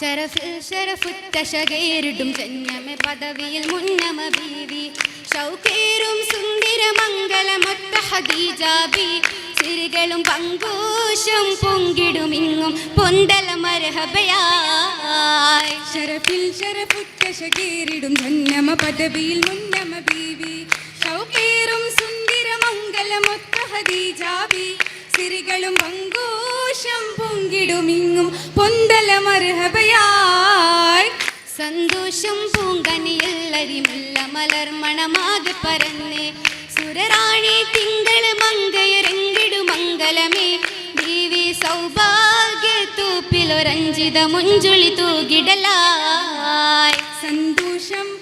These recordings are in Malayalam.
ഷറഫിൽ ഷറഫുറ്റ ശകേരിടും ജന്യമെ പദവിയിൽ മുന്നമ ബീവി. ഷൗക്കേറും സുന്ദര മംഗളമൊത്ത ഹദീജാബി ചിരികളും പങ്കൂശം പൊങ്കിടുമിങ്ങും പൊന്തല മരഹബയായി. ഷറഫിൽ ഷറഫുറ്റ ശകേരിടും ജന്നമ പദവിയിൽ മുന്നമ ബീവി. ഷൗക്കേറും സുന്ദര മംഗലമൊത്ത ഹദീജാബി സിരികളും പങ്കൂശം പൊങ്കിടുമിങ്ങും പൊന്തല സന്തോഷം മലർ മലർമണമാകെ പരന്നേ. സുരറാണി തിങ്കൾ മങ്കയരങ്കിടു മംഗലമേ. ദേവി സൗഭാഗ്യ തൂപ്പിലൊരഞ്ചിത മുഞ്ചുളി തൂകിടലായി. സന്തോഷം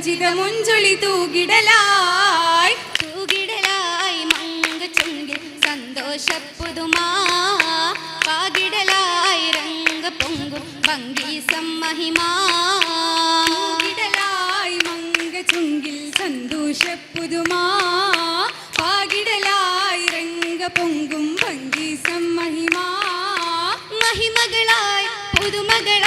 തോപ്പിലൊരഞ്ചിത മുഞ്ചൊളി തൂകിടലായി. തൂകിടലായി മങ്ക ചുങ്കിൽ സന്തോഷപ്പുതുമാ. പാകിടലായി രംഗ പൊങ്കും ഭംഗി സമ്മഹിമാ തൂകിടലായി മങ്ക ചുങ്കിൽ സന്തോഷപ്പുതുമാ. പാകിടലായി രംഗ പൊങ്കും ഭംഗി സമ്മഹിമാ മഹിമകളായി പുതുമകളായി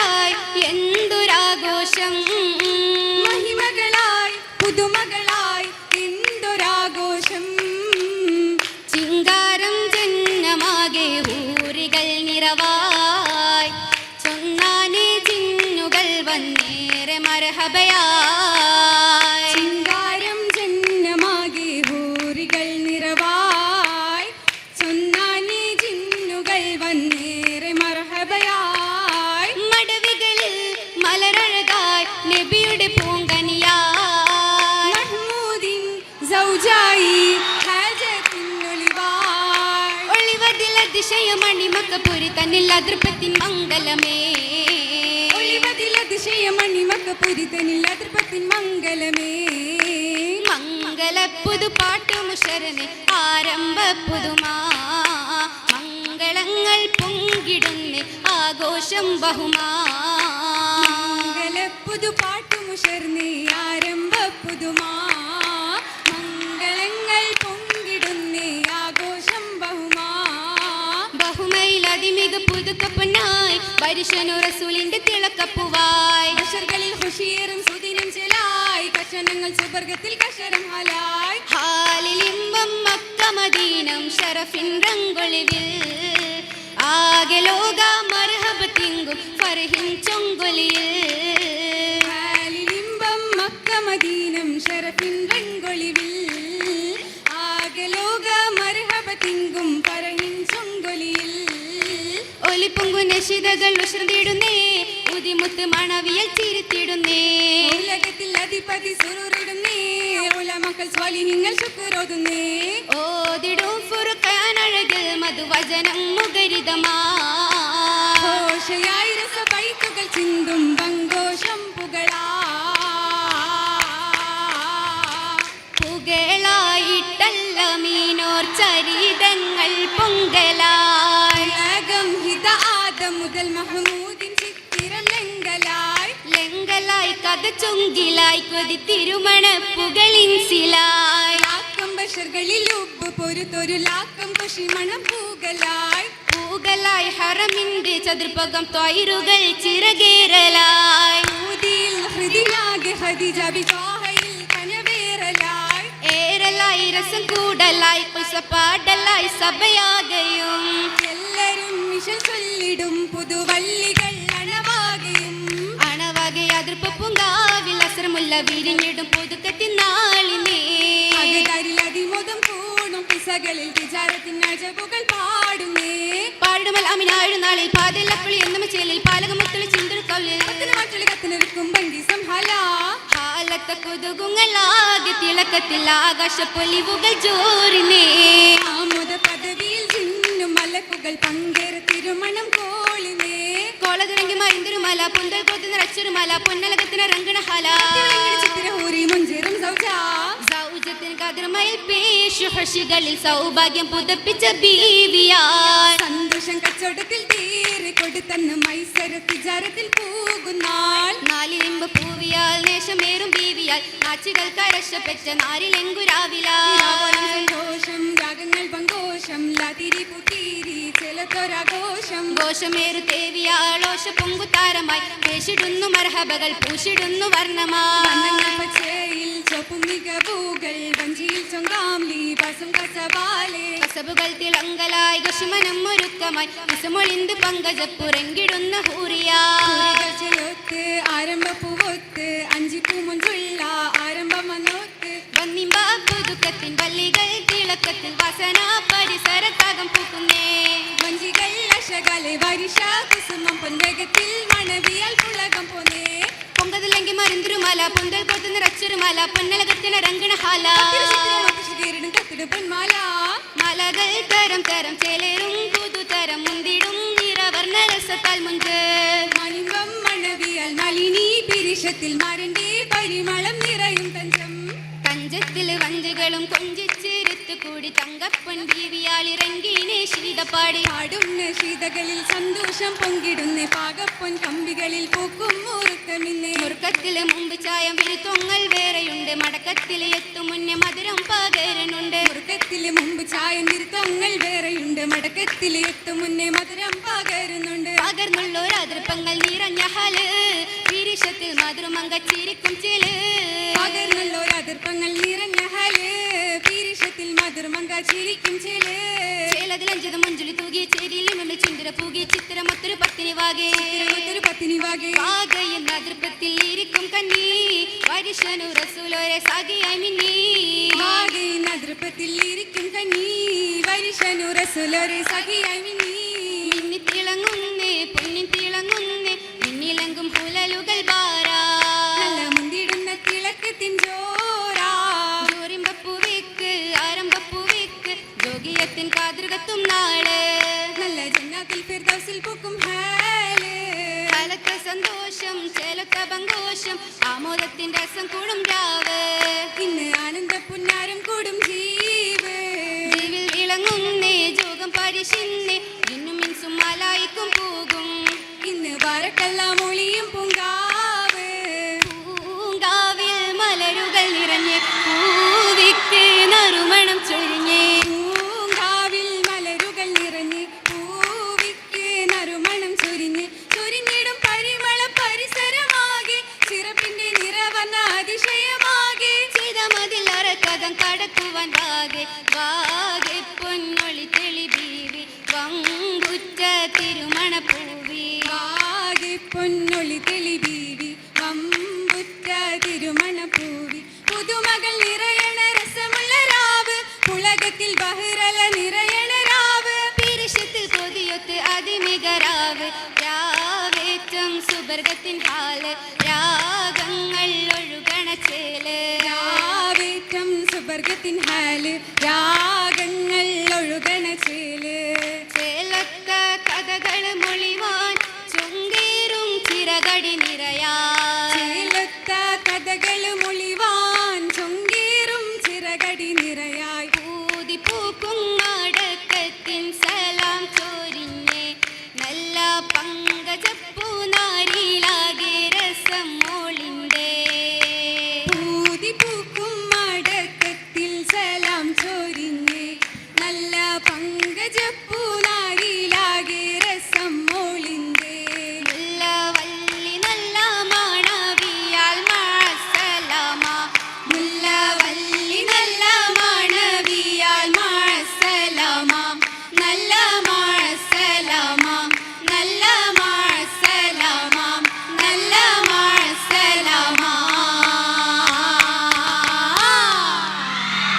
ഹാജത്തിനൊളിവായി ഒളിവതിൽ അതിശയമണിമക്ക പുരി തന്നിൽ അതൃപ്പത്തിൻ മംഗലമേ. ഒളിവതിൽ അതിശയമണി തന്നിൽ അതിർപ്പത്തിൻ മംഗലമേ. മംഗല പുതുപാട്ടും പാട്ടു മുഷരനെ ആരംഭ പുതുമാ മംഗളങ്ങൾ പൊങ്കിടുന്ന ആഘോഷം ബഹുമാ. മംഗല പുതുപാട്ടും പാട്ടുമുഷർന്നേ ആരംഭ പുതുമാ ബഹുമയിൽ അതിമിക പുതുക്കപ്പനായി പരിശനു റസൂലിന്റെ തിളക്കപ്പുവായി. കഷർകളിൽ ഹുഷിയറും സുദിനം ചെലായി. കഷണങ്ങൾ സുബർഗത്തിൽ കഷരം ഹലായി. ഹാലിലിമ്പം മക്കമദീനം ഷറഫിൻ റങ്കൊളിവിൽ ആകെ ലോക മർഹബ തിങ്കും ഫർഹിൻ ചൊങ്കൊലിയിൽ. നശിതകൾ ഉശ്രതിടുന്നേ ഉതിമുത്ത് മണവിയൽ ചിരിത്തിടുന്നേ ഉലകത്തിൽ അധിപതി സുരൂരിടുന്നേ ഉലമക്കൾ സ്വാലിഹിങ്ങൾ ശുക്രോതുന്നേ ഓതിടും ഫുറുഖാനഴകിൽ മധുവചനം മുഖരിതമാ. ഘോഷയായി രസബൈത്തുകൾ ചിന്തും പങ്കോഷം പുകളാ ആദം മുതൽ മഹ്മൂദിൻ ചിത്തിരലെങ്കലായി ലെങ്കലായി കഥ ചുങ്കിലായി കൊതി തിരുമണ പുകളിൻസിലായി ലാക്കം ബഷർകളിൽ ഉപ്പ് പൊരുത്തൊരു ലാക്കം കുഷിമണം പൂകലായി. പൂകലായി ഹറമിന്റെ ചതുർഭകം ത്വൈരുകൾ ചിറകേറലായി. ഊതിയിൽ ഹൃദിനാകെ ഹദിജ ബിജാഹയിൽ കനവേറലായി. ഏറലായി രസം കൂടലായി കുസപ്പാടലായി സഭയാകയും. എല്ലാരും മിഷൻ ചൊല്ലിടും പുതുവള്ളികൾ അണവാകയും. അണവകെ അതിർപ്പ് പൂങ്കാവിൽ അസരമുല്ല വിരിഞ്ഞിടും പുതുക്കത്തിൻ നാളിനേ. അകതാരിൽ അതിമോദം കൂടും പിസകളിൽ വിചാരത്തിൻ അജബുകൾ പാടുന്നേ. പാടുമൽ അമിനാഴു നാളിൽ പാതിലപ്പുളി എന്നും ചേലിൽ പാലകമുത്തുളി ചിന്തുക്കൗലിൽ കത്തിന് മാറ്റുള്ളി കത്തിനൊരുക്കും ഭംഗി സംഹല ഹാലത്ത കൊതുകുങ്ങളാകെ തിളക്കത്തിൽ ആകാശ പൊലിവുകൾ ആമോദ പദവിയിൽ ചിന്നും മലക്കുകൾ പങ്കേറ കോളിനേ മൈന്തൊരുമല പുന്തൽ കൊത്തു പൊന്നലകത്തിന് രംഗണ ഹല. ഹർഷികളിൽ സൗഭാഗ്യം പുതപ്പിച്ച സന്തോഷം കച്ചവടത്തിൽ തീരെ കൊടുത്തു മൈസര തിജാരത്തിൽ പോകുന്നാൾ. നാലിലിമ്പ് പൂവിയാൽ നേശമേറും ബീവിയാൽ നാച്ചുകൾ കരശപ്പെട്ട നാരിലെങ്കുരാവിലാൽ സന്തോഷം രാഗങ്ങൾ പങ്കോഷം ലാതിരി പുത്തീരി ചെലത്തൊരാഘോഷം. ഘോഷമേറു തേവിയാളോഷ പൊങ്കുത്താരമായി പേശിടുന്നു മർഹബകൾ പൂശിടുന്നു വർണമായി. പച്ചയിൽ ചൊപ്പും മികവുകൾ വഞ്ചിയിൽ ചൊങ്കാംലി പസും കസവാലേ കസബുകൾ തിളങ്കലായി ഘുഷമനം ഒരുക്കമായി വിസമൊളിന്ത് പങ്കജപ്പുറങ്കിടുന്ന ഹൂറിയാ ചെലൊത്ത് ആരംഭ പൂവൊത്ത് അഞ്ചിപ്പൂ മുഞ്ചുള്ള വാസന പരിസരത്തകം പൂക്കുന്നേ. മഞ്ചികൾ അശകാലെ വരിഷ കുസുമം പൊൻവേഗത്തിൽ മണവിയാൽ പുളകം പോന്നേ. പൊങ്കതിലെങ്കിൽ മരുന്തുരുമല പൊന്തൽ കൊത്തു നിറച്ചൊരുമല പൊന്നലകത്തിന് രംഗണ ഹാല തിരുടും കത്തിട് പൊന്മാല. മലകൾ തരം തരം ചേലേറും പുതുതരം മുന്തിടും നിറവർണ രസത്താൽ മുഞ്ച്. മണിമ്പം മണവിയാൽ നളിനി പിരിഷത്തിൽ മരന്റെ പരിമളം നിറയും തഞ്ചം തഞ്ചത്തിൽ വഞ്ചുകളും കൊഞ്ചിച്ചിരുത്ത് കൂടി തങ്കപ്പൻ ബീവിയാളിറങ്ങിനെ ശീതപ്പാടി. പാടുന്ന ശീതകളിൽ സന്തോഷം പൊങ്കിടുന്ന പാകപ്പൊൻ കമ്പികളിൽ പൂക്കും മുറുക്കമിന്നേ. മുറുക്കത്തിൽ മുമ്പ് ചായം വിരുത്തൊങ്ങൾ വേറെയുണ്ട്. മടക്കത്തിൽ എത്തും മുന്നേ മധുരം പകരനുണ്ട്. മുറുക്കത്തിൽ മുമ്പ് ചായം നിർത്തങ്ങൾ വേറെയുണ്ട്. മടക്കത്തിൽ എത്തും മുന്നേ മധുരം പകരുന്നുണ്ട്. പകർന്നുള്ളൊരതിർപ്പങ്ങൾ നിറഞ്ഞ ഹൽ. വിരിശത്തിൽ ചില. ചിൽ പകർന്നുള്ളൊരതിർപ്പങ്ങൾ നിറഞ്ഞ വാകെ അതിർപ്പത്തിൽ ഇരിക്കും കന്നി. വരിശനു റസൂലോരെ മിന്നി വാകെ നദൃപ്പത്തിൽ ഇരിക്കും കന്നി. വരിഷനു റസുലൊരു സഖിയായി നീ. മിന്നി സിന്നി രാവ് രാവേറ്റം സുബർഗത്തിൻ ഹാൽ. രാഗങ്ങൾ ഒഴുകണ ചേൽ. രാവേറ്റം സുബർഗത്തിൻ ഹാൽ. രാഗങ്ങൾ ഒഴുകണ ചേ